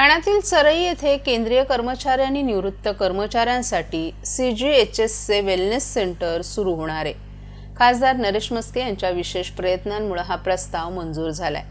ठाण्यातील चरई येथे केंद्रीय कर्मचारी आणि निवृत्त कर्मचाऱ्यांसाठी सी जी एच एसचे वेलनेस सेंटर सुरू होणार आहे. खासदार नरेश मस्के यांच्या विशेष प्रयत्नांमुळे हा प्रस्ताव मंजूर झालाय.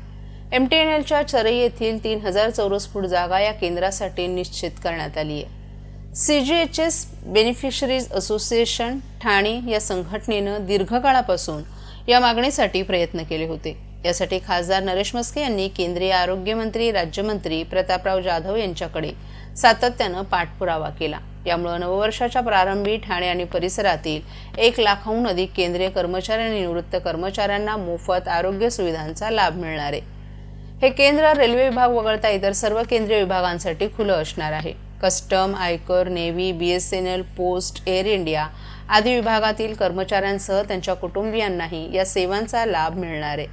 एम टी एन एलच्या चरई येथील तीन हजार चौरस फूट जागा या केंद्रासाठी निश्चित करण्यात आली आहे. C G H S beneficiaries association Thane या संघटनेनं दीर्घकाळापासून या मागणीसाठी प्रयत्न केले होते. यासाठी खासदार नरेश मस्के यांनी केंद्रीय आरोग्यमंत्री राज्यमंत्री प्रतापराव जाधव यांच्याकडे सातत्यानं पाठपुरावा केला. यामुळे नववर्षाच्या प्रारंभी ठाणे आणि परिसरातील एक लाखाहून अधिक केंद्रीय कर्मचारी आणि निवृत्त कर्मचाऱ्यांना मोफत आरोग्य सुविधांचा लाभ मिळणार आहे. हे केंद्र रेल्वे विभाग वगळता इतर सर्व केंद्रीय विभागांसाठी खुलं असणार आहे. कस्टम आयकर navy B S N L post Air India आदी विभागातील कर्मचाऱ्यांसह त्यांच्या कुटुंबियांनाही या सेवांचा लाभ मिळणार आहे.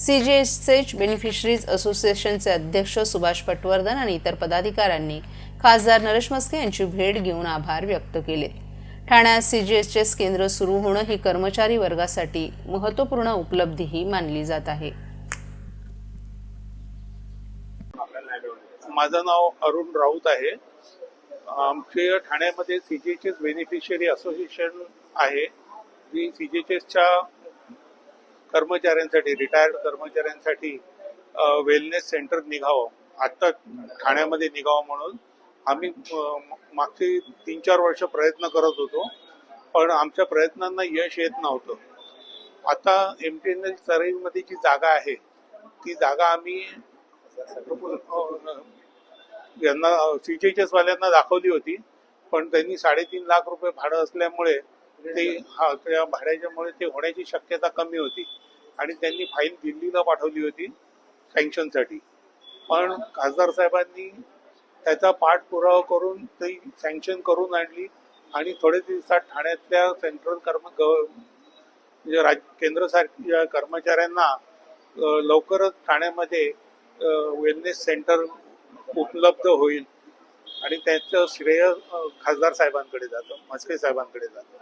C G S H beneficiaries असोसिएशनचे अध्यक्ष सुभाष पटवर्धन आणि इतर पदाधिकाऱ्यांनी खासदार नरेश मस्के यांची भेट घेऊन आभार व्यक्त केले. ठाण्यात सी जी एस एस केंद्र सुरू होणं ही कर्मचारी वर्गासाठी महत्त्वपूर्ण उपलब्धीही मानली जात आहे. माझं नाव अरुण राऊत आहे. आमचे ठाण्यामध्ये सीजीएचएस बेनिफिशियरी असोसिएशन आहे. जी सीजीएचएसच्या कर्मचाऱ्यांसाठी रिटायर्ड कर्मचाऱ्यांसाठी वेलनेस सेंटर निघावं. आत्ता ठाण्यामध्ये निघावं म्हणून आम्ही मागचे तीन चार वर्ष प्रयत्न करत होतो पण आमच्या प्रयत्नांना यश येत नव्हतं. आता एम टी एन एल चरईमध्ये जी जागा आहे ती जागा आम्ही यांना सीजीएचएस वाल्यांना दाखवली होती पण त्यांनी साडेतीन लाख रुपये भाडं असल्यामुळे ते हा त्या भाड्याच्यामुळे ते होण्याची शक्यता कमी होती. आणि त्यांनी फाईल दिल्लीला पाठवली होती सँक्शनसाठी. पण खासदार साहेबांनी त्याचा पाठपुरावा करून ती सँक्शन करून आणली आणि थोडे दिवसात ठाण्यातल्या सेंट्रल कर्म म्हणजे राज केंद्र सारख्या कर्मचाऱ्यांना लवकरच ठाण्यामध्ये वेलनेस सेंटर उपलब्ध होईल. आणि त्याचं श्रेय खासदार साहेबांकडे जातं म्हस्के साहेबांकडे जातं.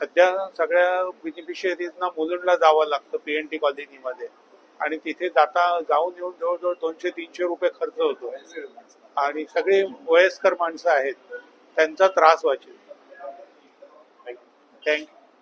सध्या सगळ्या बेनिफिशियरीजना मुलुंडला जावं लागतं पीएनटी कॉलनीमध्ये आणि तिथे जाता जाऊन येऊन जवळजवळ दोनशे तीनशे रुपये खर्च होतो. आणि सगळे वयस्कर माणसं आहेत. त्यांचा त्रास वाचेल थँक्यू